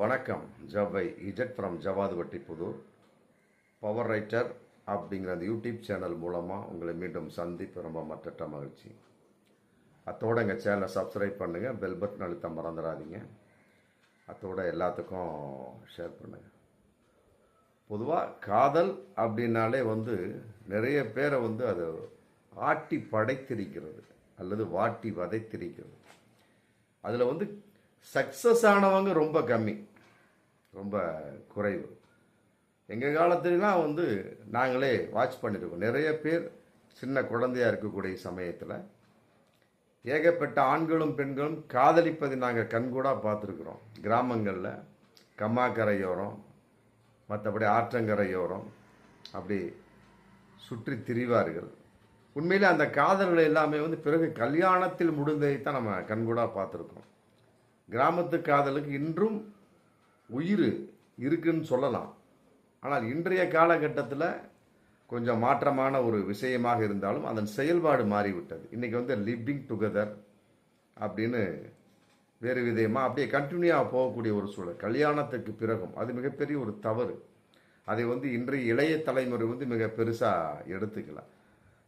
வணக்கம். ஜவ்வை Z from Javadhupatti Pudhur power writer அப்படிங்கிற அந்த யூடியூப் சேனல் மூலமாக உங்களை மீண்டும் சந்திப்பு ரொம்ப மற்ற மகிழ்ச்சி. அத்தோடு எங்கள் சேனலை சப்ஸ்கிரைப் பண்ணுங்கள் பெல் பட்டன் அழுத்த மறந்துடாதீங்க. அத்தோட எல்லாத்துக்கும் ஷேர் பண்ணுங்கள் பொதுவாக காதல் அப்படின்னாலே வந்து நிறைய பேரை வந்து அது ஆட்டி படைத்திருக்கிறது அல்லது வாட்டி வதைத்திருக்கிறது. அதில் வந்து சக்ஸஸ் ஆனவங்க ரொம்ப கம்மி. ரொம்ப குறைவு. எங்கள் காலத்துலலாம் வந்து நாங்களே வாட்ச் பண்ணியிருக்கோம் நிறைய பேர் சின்ன குழந்தையா இருக்கக்கூடிய சமயத்தில் ஏகப்பட்ட ஆண்களும் பெண்களும் காதலிப்பதை நாங்கள் கண்கூடாக பார்த்துருக்குறோம். கிராமங்களில் கம்மாக்கரையோரம் மற்றபடி ஆற்றங்கரையோரம் அப்படி சுற்றி திரிவார்கள். உண்மையிலே அந்த காதல்கள் எல்லாமே வந்து பிறகு கல்யாணத்தில் முடிந்ததை தான் நம்ம கண்கூடாக பார்த்துருக்கோம். கிராமத்து காதலுக்கு இன்றும் உயிர் இருக்குன்னு சொல்லலாம். ஆனால் இன்றைய காலகட்டத்தில் கொஞ்சம் மாற்றமான ஒரு விஷயமாக இருந்தாலும் அதன் செயல்பாடு மாறிவிட்டது. இன்றைக்கி வந்து லிவிங் டுகெதர் அப்படின்னு வேறு விதமாக அப்படியே கண்டினியூவாக போகக்கூடிய ஒரு சூழல். கல்யாணத்துக்கு பிறகும் அது மிகப்பெரிய ஒரு தவறு. அதை வந்து இன்றைய இளைய தலைமுறை வந்து மிக பெருசாக எடுத்துக்கலாம்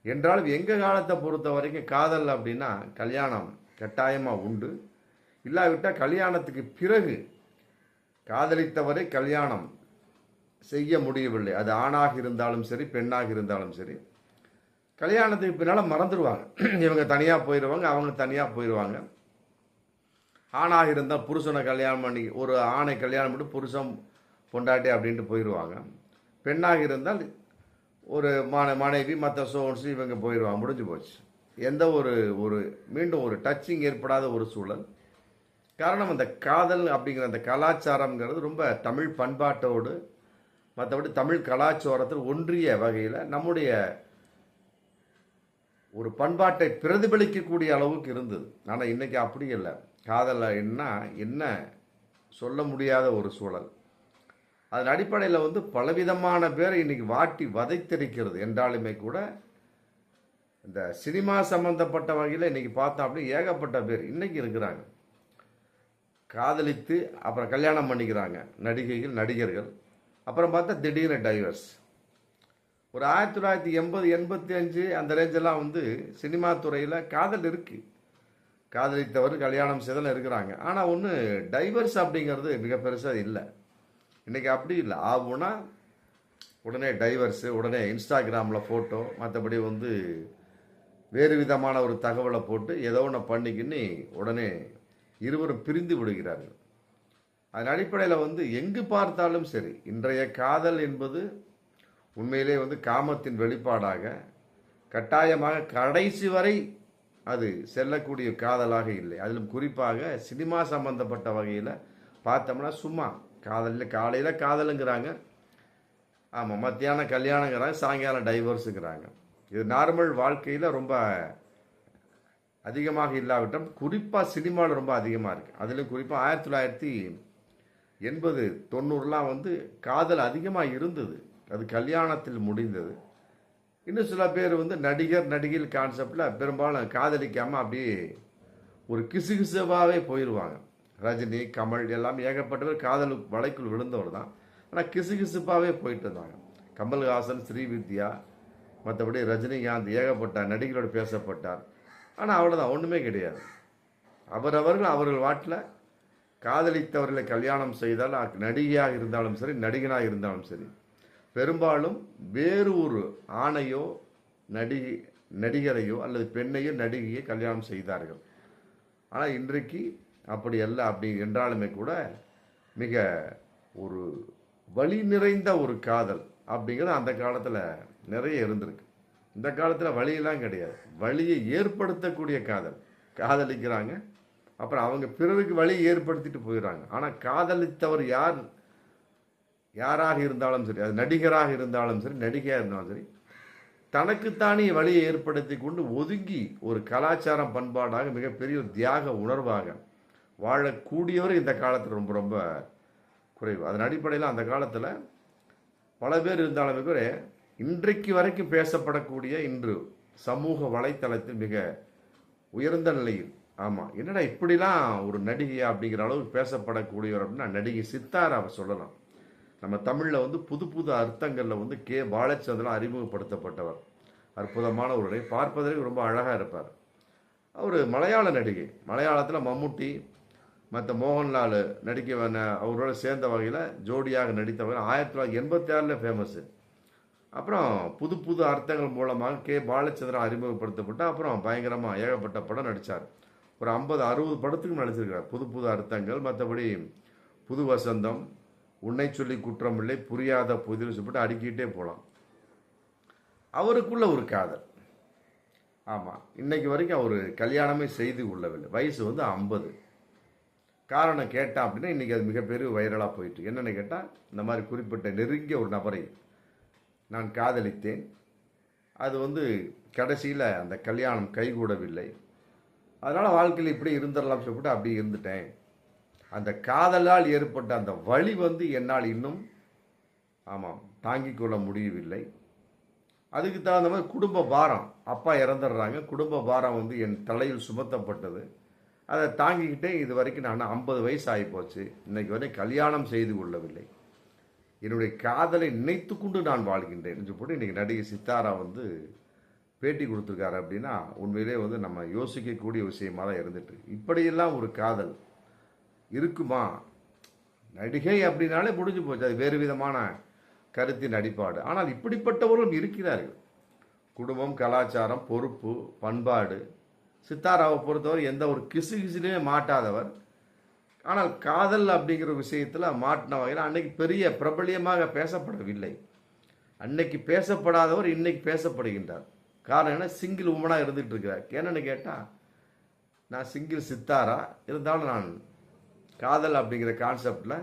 என்றாலும் எங்கள் காலத்தை பொறுத்த வரைக்கும் காதல் அப்படின்னா கல்யாணம் கட்டாயமாக உண்டு. இல்லாவிட்டால் கல்யாணத்துக்கு பிறகு காதலித்தவரை கல்யாணம் செய்ய முடியவில்லை. அது ஆணாக இருந்தாலும் சரி பெண்ணாக இருந்தாலும் சரி. கல்யாணத்துக்கு பின்னால் மறந்துடுவாங்க. இவங்க தனியாக போயிடுவாங்க அவங்க தனியாக போயிடுவாங்க ஆணாக இருந்தால் புருஷனை கல்யாணம் பண்ணி ஒரு ஆணை கல்யாணம் பண்ணி புருஷன் பொண்டாட்டி அப்படின்ட்டு போயிடுவாங்க பெண்ணாக இருந்தால் ஒரு மன மனைவி மற்ற சோன்ஸு இவங்க போயிடுவாங்க முடிஞ்சு போச்சு. எந்த ஒரு ஒரு மீண்டும் ஒரு டச்சிங் ஏற்படாத ஒரு சூழல். காரணம் அந்த காதல் அப்படிங்கிற அந்த கலாச்சாரம்ங்கிறது ரொம்ப தமிழ் பண்பாட்டோடு மற்றபடி தமிழ் கலாச்சாரத்தில் ஒன்றிய வகையில் நம்முடைய ஒரு பண்பாட்டை பிரதிபலிக்கக்கூடிய அளவுக்கு இருந்தது. ஆனால் இன்றைக்கி அப்படி இல்லை. காதல் என்ன என்ன சொல்ல முடியாத ஒரு சூழல். அதன் அடிப்படையில் வந்து பலவிதமான பேரை இன்றைக்கி வாட்டி வதைத்திருக்கிறது. என்றாலுமே கூட இந்த சினிமா சம்பந்தப்பட்ட வகையில் இன்றைக்கி பார்த்தோம் அப்படின்னு ஏகப்பட்ட பேர் இன்றைக்கி இருக்கிறாங்க. காதலித்து அப்புறம் கல்யாணம் பண்ணிக்கிறாங்க நடிகைகள் நடிகர்கள். அப்புறம் பார்த்தா திடீர்னு டைவர்ஸ் ஒரு ஆயிரத்தி தொள்ளாயிரத்தி எண்பது எண்பத்தி அஞ்சு அந்த ரேஞ்செல்லாம் வந்து சினிமா துறையில் காதல் இருக்குது காதலித்தவர் கல்யாணம் செய்தல் இருக்கிறாங்க. ஆனால் ஒன்று டைவர்ஸ் அப்படிங்கிறது மிக பெருசாக இல்லை. இன்றைக்கி அப்படி இல்லை. ஆகும்னா உடனே டைவர்ஸு உடனே இன்ஸ்டாகிராமில் ஃபோட்டோ மற்றபடி வந்து வேறு விதமான ஒரு தகவலை போட்டு ஏதோ ஒன்று பண்ணிக்கின்னு உடனே இருவரும் பிரிந்து விடுகிறார்கள். அதன் அடிப்படையில் வந்து எங்கு பார்த்தாலும் சரி இன்றைய காதல் என்பது உண்மையிலே வந்து காமத்தின் வெளிப்பாடாக கட்டாயமாக கடைசி வரை அது செல்லக்கூடிய காதலாக இல்லை. அதிலும் குறிப்பாக சினிமா சம்பந்தப்பட்ட வகையில் பார்த்தோம்னா சும்மா காதலில் காலையில் காதலுங்கிறாங்க ஆமாம் மத்தியானம் கல்யாணங்கிறாங்க சாயங்காலம் டைவர்ஸுங்கிறாங்க இது நார்மல் வாழ்க்கையில் ரொம்ப அதிகமாக இல்லாவிட்டால் குறிப்பாக சினிமாவில் ரொம்ப அதிகமாக இருக்குது அதிலும் குறிப்பாக ஆயிரத்தி தொள்ளாயிரத்தி எண்பது தொண்ணூறுலாம் வந்து காதல் அதிகமாக இருந்தது. அது கல்யாணத்தில் முடிந்தது. இன்னும் சில பேர் வந்து நடிகர் நடிகை கான்செப்டில் பெரும்பாலும் காதலிக்காமல் அப்படியே ஒரு கிசுகிசுவாகவே போயிடுவாங்க ரஜினி கமல் எல்லாம் ஏகப்பட்டவர் காதல் வலைக்குள் விழுந்தவர் தான். ஆனால் கிசுகிசுப்பாகவே போயிட்டு இருந்தாங்க. கமல்ஹாசன் ஸ்ரீவித்யா மற்றபடி ரஜினிகாந்த் ஏகப்பட்டார் நடிகரோடு பேசப்பட்டார். ஆனால் அவ்வளோதான் ஒன்றுமே கிடையாது. அவரவர்கள் அவர்கள் வாட்டில் காதலித்தவர்களை கல்யாணம் செய்தால் நடிகையாக இருந்தாலும் சரி நடிகனாக இருந்தாலும் சரி பெரும்பாலும் வேறு ஒரு ஆணையோ நடிகை நடிகரையோ அல்லது பெண்ணையோ நடிகையோ கல்யாணம் செய்தார்கள். ஆனால் இன்றைக்கு அப்படி அல்ல அப்படி என்றாலுமே கூட மிக ஒரு வழி நிறைந்த ஒரு காதல் அப்படிங்கிறது அந்த காலத்தில் நிறைய இருந்திருக்கு. இந்த காலத்தில் வழியெல்லாம் கிடையாது. வழியை ஏற்படுத்தக்கூடிய காதல். காதலிக்கிறாங்க. அப்புறம் அவங்க பிறருக்கு வழி ஏற்படுத்திட்டு போயிடுறாங்க. ஆனால் காதலித்தவர் யார்? யாராக இருந்தாலும் சரி அது நடிகராக இருந்தாலும் சரி நடிகையாக இருந்தாலும் சரி தனக்குத்தானே வழியை ஏற்படுத்தி கொண்டு ஒதுங்கி ஒரு கலாச்சாரம் பண்பாடாக மிகப்பெரிய ஒரு தியாக உணர்வாக வாழக்கூடியவர் இந்த காலத்தில் ரொம்ப ரொம்ப குறைவு. அதன் அடிப்படையில் அந்த காலத்தில் பல பேர் இருந்தாலுமே கூட இன்றைக்கு வரைக்கும் பேசப்படக்கூடிய இன்று சமூக வலைத்தளத்தில் மிக உயர்ந்த நிலையில். ஆமாம் என்னடா இப்படிலாம் ஒரு நடிகையா அப்படிங்கிற அளவுக்கு பேசப்படக்கூடியவர் அப்படின்னா நடிகை சித்தாராவை சொல்லலாம். நம்ம தமிழில் வந்து புது புது அர்த்தங்களில் வந்து கே. பாலச்சந்திரன் அறிமுகப்படுத்தப்பட்டவர். அற்புதமான ஒரு பார்ப்பதற்கு ரொம்ப அழகாக இருப்பார். அவர் மலையாள நடிகை. மலையாளத்தில் மம்முட்டி மற்ற மோகன்லால் நடிக்க அவரோட சேர்ந்த வகையில் ஜோடியாக நடித்த வகையில் ஆயிரத்தி தொள்ளாயிரத்தி எண்பத்தி ஆறில் ஃபேமஸ்ஸு அப்புறம் புது புது அர்த்தங்கள் மூலமாக கே. பாலச்சந்திரன் அறிமுகப்படுத்தப்பட்டு அப்புறம் பயங்கரமாக ஏகப்பட்ட படம் நடித்தார் ஒரு ஐம்பது அறுபது படத்துக்கு நடிச்சிருக்கிறார். புது புது அர்த்தங்கள் மற்றபடி புது வசந்தம் உன்னை சொல்லி குற்றமில்லை புரியாத புதிர் சொல்லிட்டு அடுக்கிட்டே போகலாம். அவருக்குள்ள ஒரு காதல். ஆமாம் இன்னைக்கு வரைக்கும் அவர் கல்யாணமே செய்து கொள்ளவில்லை. வயசு வந்து ஐம்பது. காரணம் கேட்டால் அப்படின்னா இன்றைக்கி அது மிகப்பெரிய வைரலாக போயிட்டு என்னென்னு கேட்டால் இந்த மாதிரி குறிப்பிட்ட நெருங்கிய ஒரு நபரை நான் காதலித்தேன். அது வந்து கடைசியில் அந்த கல்யாணம் கைகூடவில்லை. அதனால் வாழ்க்கையில் இப்படி இருந்துடலாம் சொல்லிட்டு அப்படி இருந்துட்டேன். அந்த காதலால் ஏற்பட்ட அந்த வழி வந்து என்னால் இன்னும் ஆமாம் தாங்கிக் கொள்ள முடியவில்லை. அதுக்கு தகுந்த மாதிரி குடும்ப பாரம் அப்பா இறந்துடுறாங்க. குடும்ப பாரம் வந்து என் தலையில் சுமத்தப்பட்டது. அதை தாங்கிக்கிட்டே இது வரைக்கும் நான் ஐம்பது வயசு ஆகி போச்சு இன்னைக்கு வரை கல்யாணம் செய்து கொள்ளவில்லை. என்னுடைய காதலை நினைத்து கொண்டு நான் வாழ்கின்றேன் என்று போட்டு இன்றைக்கி நடிகை சித்தாரா வந்து பேட்டி கொடுத்துருக்காரு அப்படின்னா உண்மையிலே வந்து நம்ம யோசிக்கக்கூடிய விஷயமாக தான் இருந்துட்டு இப்படியெல்லாம் ஒரு காதல் இருக்குமா? நடிகை அப்படின்னாலே முடிஞ்சு போச்சு. அது வேறு விதமான கருத்தின் அடிப்பாடு. ஆனால் இப்படிப்பட்டவர்களும் இருக்கிறார்கள். குடும்பம் கலாச்சாரம் பொறுப்பு பண்பாடு. சித்தாராவை பொறுத்தவரை எந்த ஒரு கிசு கிசுலேயே மாட்டாதவர். ஆனால் காதல் அப்படிங்கிற விஷயத்தில் மாட்டின வகையில் அன்னைக்கு பெரிய பிரபலியமாக பேசப்படவில்லை. அன்னைக்கு பேசப்படாதவர் இன்னைக்கு பேசப்படுகின்றார். காரணம் என்ன? சிங்கிள் உமனாக இருந்துகிட்டு இருக்கிறார். என்னென்னு கேட்டால் நான் சிங்கிள் சித்தாரா? இருந்தாலும் நான் காதல் அப்படிங்கிற கான்செப்டில்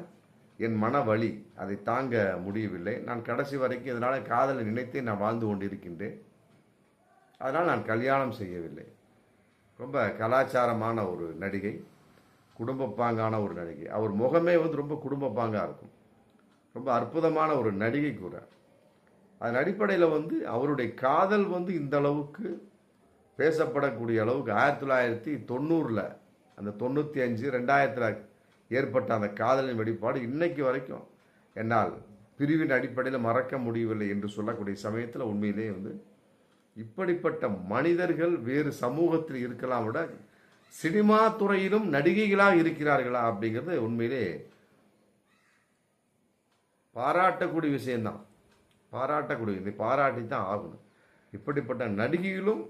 என் மன வலி அதை தாங்க முடியவில்லை. நான் கடைசி வரைக்கும் இதனால் காதலை நினைத்தே நான் வாழ்ந்து கொண்டிருக்கின்றேன். அதனால் நான் கல்யாணம் செய்யவில்லை. ரொம்ப கலாச்சாரமான ஒரு நடிகை. குடும்பப்பாங்கான ஒரு நடிகை. அவர் முகமே வந்து ரொம்ப குடும்பப்பாங்காக இருக்கும். ரொம்ப அற்புதமான ஒரு நடிகை கூட. அதன் அடிப்படையில் வந்து அவருடைய காதல் வந்து இந்த அளவுக்கு பேசப்படக்கூடிய அளவுக்கு ஆயிரத்தி தொள்ளாயிரத்தி தொண்ணூறில் அந்த தொண்ணூற்றி அஞ்சு ரெண்டாயிரத்தில் ஏற்பட்ட அந்த காதலின் வெளிப்பாடு இன்னைக்கு வரைக்கும் என்னால் பிரிவின் அடிப்படையில் மறக்க முடியவில்லை என்று சொல்லக்கூடிய சமயத்தில் உண்மையிலே வந்து இப்படிப்பட்ட மனிதர்கள் வேறு சமூகத்தில் இருக்கலாம் விட சினிமா துறையிலும் நடிகைகளாக இருக்கிறார்களா அப்படிங்கிறது உண்மையிலே பாராட்டக்கூடிய விஷயம்தான். பாராட்டக்கூடிய இதை பாராட்டி தான் ஆகணும். இப்படிப்பட்ட நடிகைகளும்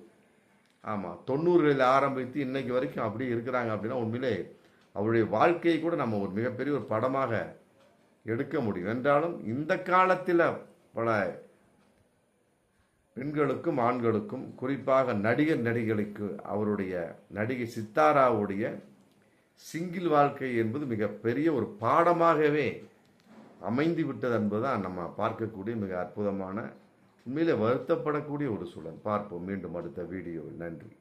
ஆமாம் தொண்ணூறுகளில் ஆரம்பித்து இன்னைக்கு வரைக்கும் அப்படி இருக்கிறாங்க அப்படின்னா உண்மையிலே அவருடைய வாழ்க்கையை கூட நம்ம ஒரு மிகப்பெரிய ஒரு படமாக எடுக்க முடியும். என்றாலும் இந்த காலத்தில் பல பெண்களுக்கும் ஆண்களுக்கும் குறிப்பாக நடிகர் நடிகைகளுக்கு அவருடைய நடிகை சித்தாராவுடைய சிங்கிள் வாழ்க்கை என்பது மிகப்பெரிய ஒரு பாடமாகவே அமைந்து விட்டது என்பதுதான் நம்ம பார்க்கக்கூடிய மிக அற்புதமான உண்மையிலே வருத்தப்படக்கூடிய ஒரு சூழல். பார்ப்போம். மீண்டும் அடுத்த வீடியோவில். நன்றி.